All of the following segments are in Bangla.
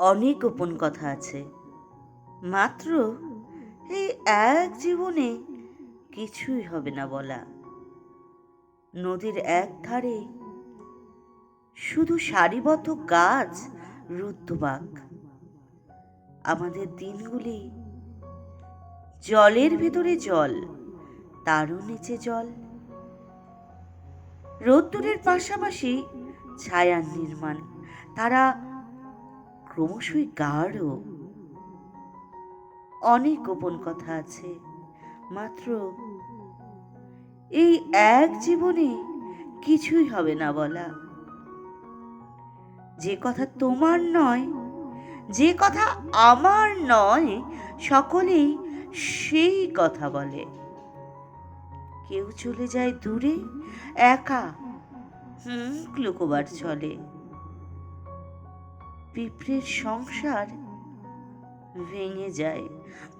অনেক গোপন কথা আছে। মাত্র এই এক জীবনে কিছুই হবে না বলা। নদীর এক ধারে শুধু সারিবদ্ধ গাছ রুদ্ধবাক আমাদের দিনগুলি জলের ভেতরে জল, তারও নিচে জল। রোদ্দুরের পাশাপাশি ছায়ার নির্মাণ। তারা ক্রমশই গাঢ়। অনেক গোপন কথা আছে, মাত্র এই এক জীবনে কিছুই হবে না বলা। যে কথা তোমার নয়, যে কথা আমার নয়, সকলেই সেই কথা বলে। কেউ চলে যায় দূরে, একা, হুম, লুকোবার চলে। পিঁপড়ের সংসার ভেঙে যায়।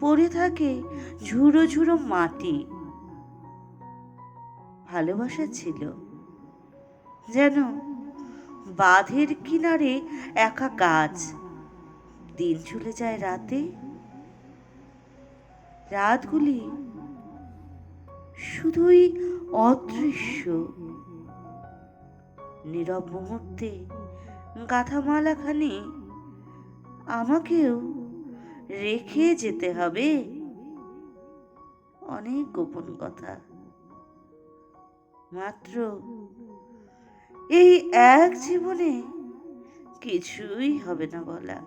পড়ে থাকে ঝুড়ো ঝুড়ো মাটি। ভালোবাসা ছিল। যেন বাঁধের কিনারে একা গাছ দিন চলে যায় রাতে। রাতগুলি শুধুই অদৃশ্য। নীরব মুহূর্তে গাথামালাখানি আমাকেও রেখে যেতে হবে। অনেক গোপন কথা। মাত্র এই এক জীবনে কিছুই হবে না বলা।